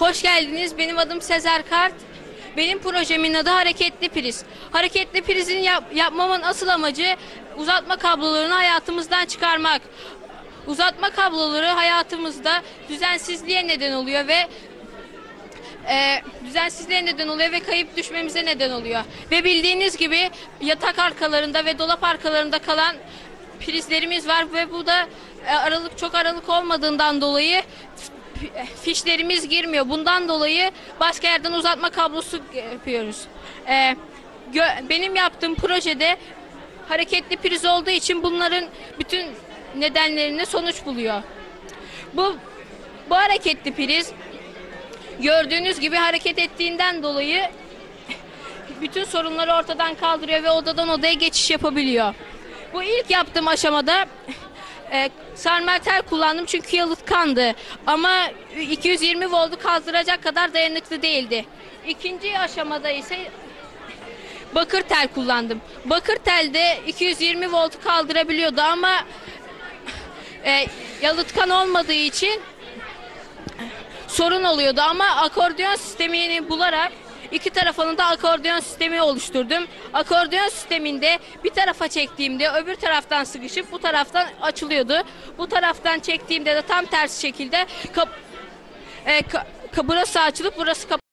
Hoş geldiniz. Benim adım Sezer Kart. Benim projemin adı Hareketli Priz. Hareketli prizin yap- yapmamın asıl amacı uzatma kablolarını hayatımızdan çıkarmak. Uzatma kabloları hayatımızda düzensizliğe neden oluyor ve e, düzensizliğe neden oluyor ve kayıp düşmemize neden oluyor. Ve bildiğiniz gibi yatak arkalarında ve dolap arkalarında kalan prizlerimiz var ve bu da e, aralık çok aralık olmadığından dolayı fişlerimiz girmiyor. Bundan dolayı başka yerden uzatma kablosu yapıyoruz. E, benim yaptığım projede hareketli priz olduğu için bunların bütün nedenlerine sonuç buluyor. Bu bu hareketli priz gördüğünüz gibi hareket ettiğinden dolayı bütün sorunları ortadan kaldırıyor ve odadan odaya geçiş yapabiliyor. Bu ilk yaptığım aşamada e, sarmal tel kullandım çünkü yalıtkandı ama 220 voltu kaldıracak kadar dayanıklı değildi. İkinci aşamada ise bakır tel kullandım. Bakır tel de 220 voltu kaldırabiliyordu ama e, yalıtkan olmadığı için sorun oluyordu ama akordeon sistemini bularak iki tarafını da akordeon sistemi oluşturdum. Akordeon sisteminde bir tarafa çektiğimde öbür taraftan sıkışıp bu taraftan açılıyordu. Bu taraftan çektiğimde de tam tersi şekilde kap, e, ka- burası açılıp burası kapanıyordu.